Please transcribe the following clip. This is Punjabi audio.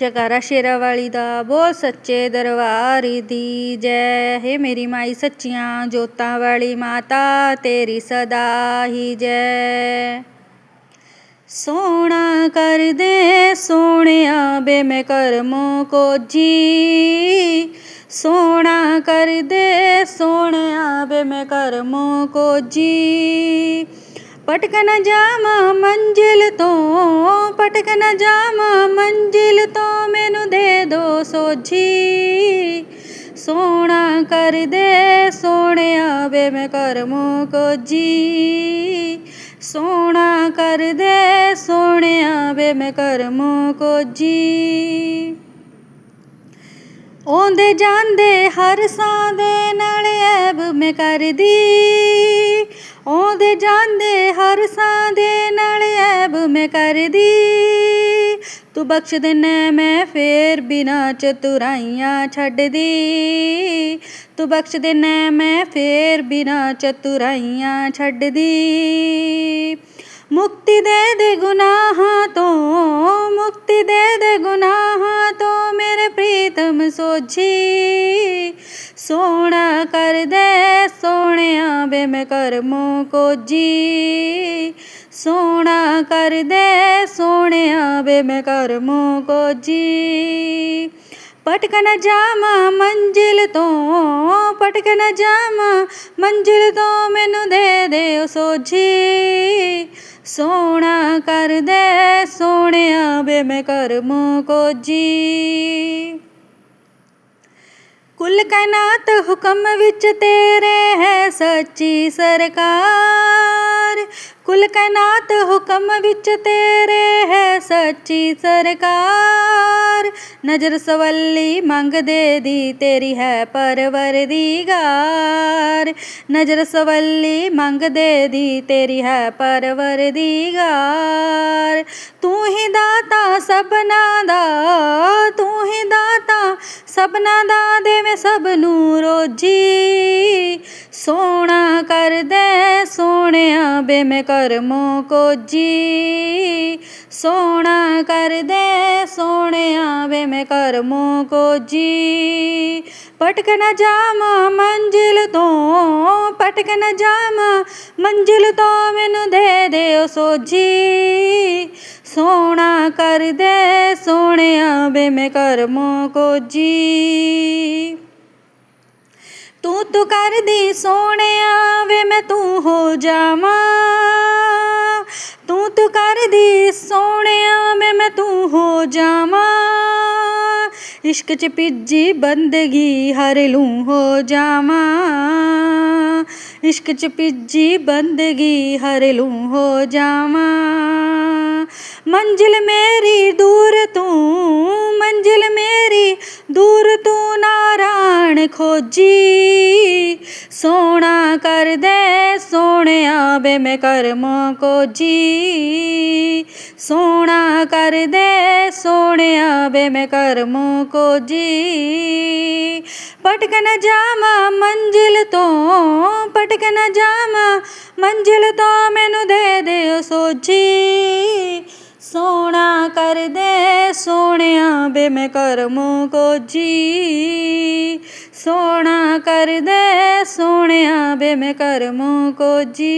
ਜਕਾਰਾ ਸ਼ੇਰਾ ਵਾਲੀ ਦਾ, ਬੋਲ ਸੱਚੇ ਦਰਬਾਰ ਦੀ, ਜੈ ਹੇ ਮੇਰੀ ਮਾਈ ਸੱਚੀਆਂ ਜੋਤਾਂ ਵਾਲੀ ਮਾਤਾ, ਤੇਰੀ ਸਦਾ ਹੀ ਜੈ। ਸੋਣਾ ਕਰ ਦੇ ਸੋਹਣਿਆ ਬੇ ਮੈਂ ਕਰਮੋ ਕੋਜੀ ਸੋਹਣਾ ਕਰ ਦੇ ਸੋਹਣਿਆ ਬੇ ਮੈਂ ਕਰਮੋ ਕੋ ਜੀ ਨ ਜਾਵਾਂ ਮੰਜ਼ਿਲ ਤੋਂ ਪਟਕ ਨ ਜਾਵਾਂ ਮੰਜ਼ਿਲ ਤੋਂ ਮੈਨੂੰ ਦੇ ਦੋ ਸੋਝੀ ਸੋਹਣਾ ਕਰ ਦੇ ਸੋਹਣਿਆ ਵੇ ਮੈਂ ਕਰਮੋ ਕੋਜੀ ਸੋਣਾ ਕਰ ਦੇ ਸੋਹਣਿਆ ਵੇ ਮੈਂ ਕਰਮੋ ਕੋਜੀ ਆਉਂਦੇ ਜਾਂਦੇ ਹਰ ਸਾਹ ਦੇ ਨਾਲ ਐਬ ਮੈਂ ਕਰਦੀ ਆਉਂਦੇ ਜਾਂਦੇ ਹਰ ਸਾਹ ਦੇ ਨਾਲ ਐਬ ਮੈਂ ਕਰਦੀ। ਤੂੰ ਬਖਸ਼ ਦੇਨਾ ਮੈਂ ਫੇਰ ਬਿਨਾ ਚਤੁਰਾਈਆਂ ਛੱਡਦੀ। ਤੂੰ ਬਖਸ਼ ਦੇਨਾ ਮੈਂ ਫੇਰ ਬਿਨਾ ਚਤੁਰਾਈਆਂ ਛੱਡਦੀ। ਮੁਕਤੀ ਦੇ ਦੇ ਗੁਨਾਹਾਂ ਤੋਂ, ਮੁਕਤੀ ਦੇ ਦੇ ਗੁਨਾਹਾਂ ਤੋਂ ਮੇਰੇ ਪ੍ਰੀਤਮ ਸੋਝੀ। ਸੋਹਣਾ ਕਰ ਦੇ ਸੋਹਣਿਆ ਬੇ ਮੈਂ ਕਰਮੋ ਕੋਜੀ। ਸੋਹਣਾ ਕਰ ਦੇ ਸੋਹਣਿਆ ਬੇ ਮੈਂ ਕਰਮੋ ਕੋਜੀ। ਪਟਕ ਨ ਜਾਵਾਂ ਮੰਜ਼ਿਲ ਤੋਂ ਪਟਕ ਨ ਜਾਵਾਂ ਮੰਜ਼ਿਲ ਤੋਂ ਮੈਨੂੰ ਦੇ ਦੇ ਸੋਝੀ। ਸੋਹਣਾ ਕਰ ਦੇ ਸੋਹਣਿਆ ਬੇ ਮੈਂ ਕਰਮੋ ਕੋਜੀ। ਕੁੱਲ ਕਾਇਨਾਤ ਹੁਕਮ ਵਿੱਚ ਤੇਰੇ ਹੈ ਸੱਚੀ ਸਰਕਾਰ। ਕੁੱਲ ਕਾਇਨਾਤ ਹੁਕਮ ਵਿੱਚ ਤੇਰੇ ਹੈ ਸੱਚੀ ਸਰਕਾਰ। ਨਜ਼ਰ ਸਵੱਲੀ ਮੰਗਦੇ ਦੀ ਤੇਰੀ ਹੈ ਪਰਵਰਦੀਗਾਰ। ਨਜ਼ਰ ਸਵੱਲੀ ਮੰਗਦੇ ਦੀ ਤੇਰੀ ਹੈ ਪਰਵਰਦੀਗਾਰ। ਤੂੰ ਹੀ ਦਾਤਾ ਸਭਨਾ ਦਾ ਤੂੰ ਹੀ ਦਾਤਾ ਸਭਨਾ ਦਾ ਦੇਵੇ ਸਭ ਨੂੰ ਰੋਜੀ। ਸੋਹਣਾ ਕਰ ਦੇ ਸੋਹਣਿਆ ਬੇ ਮੈਂ ਕਰਮੋ ਕੋਜੀ। ਸੋਹਣਾ ਕਰ ਦੇ ਸੋਹਣਿਆ ਵੇ ਮੈਂ ਕਰਮੋ ਕੋਜੀ। ਪਟਕ ਨ ਜਾਵਾਂ ਮੰਜ਼ਿਲ ਤੋਂ, ਪਟਕ ਨਾ ਜਾਵਾਂ ਮੰਜ਼ਿਲ ਤੋਂ ਮੈਨੂੰ ਦੇ ਦਿਓ ਸੋਜੀ। ਸੋਹਣਾ ਕਰ ਦੇ ਸੋਹਣਿਆ ਵੇ ਮੈਂ ਕਰਮੋ ਕੋਜੀ। ਤੂੰ ਤੂੰ ਕਰਦੀ ਸੋਹਣਿਆ ਵੇ ਮੈਂ ਤੂੰ ਹੋ ਜਾਵਾਂ। ਤੂੰ ਤੂੰ ਕਰਦੀ ਸੋਹਣਿਆ ਮੈਂ ਮੈਂ ਤੂੰ ਹੋ ਜਾਵਾਂ। ਇਸ਼ਕ ਚ ਭਿੱਜੀ ਬੰਦਗੀ ਹਰ ਲੂੰ ਹੋ ਜਾਵਾਂ। ਇਸ਼ਕ ਚ ਭਿੱਜੀ ਬੰਦਗੀ ਹਰ ਲੂੰ ਹੋ ਜਾਵਾਂ। ਮੰਜ਼ਿਲ ਮੇਰੀ ਦੂਰ ਤੂੰ, ਮੰਜ਼ਿਲ ਮੇਰੀ ਦੂਰ ਤੂੰ ਨਾਰਾਇਣ ਖੋਜੀ। ਸੋਣਾ ਕਰ ਦੇ ਸੋਹਣਿਆ ਬੇ ਮੈਂ ਕਰਮੋ ਕੋਜੀ। ਸੋਹਣਾ ਕਰ ਦੇ ਸੋਹਣਿਆ ਬੇ ਮੈਂ ਕਰਮੋ ਕੋ ਜੀ ਨ ਜਾਵਾਂ ਮੰਜ਼ਿਲ ਤੋਂ ਪਟਕ ਜਾਵਾਂ ਮੰਜ਼ਿਲ ਤੋਂ ਮੈਨੂੰ ਦੇ ਦਿਓ ਸੋਝੀ ਸੋਹਣਾ ਕਰ ਦੇ ਸੋਹਣਿਆ ਬੇ ਮੈਂ ਕਰਮੋ ਕੋਜੀ ਸੋਹਣਾ ਕਰ ਦੇ ਸੋਹਣਿਆ ਬੇ ਮੈਂ ਕਰਮੋ ਕੋਜੀ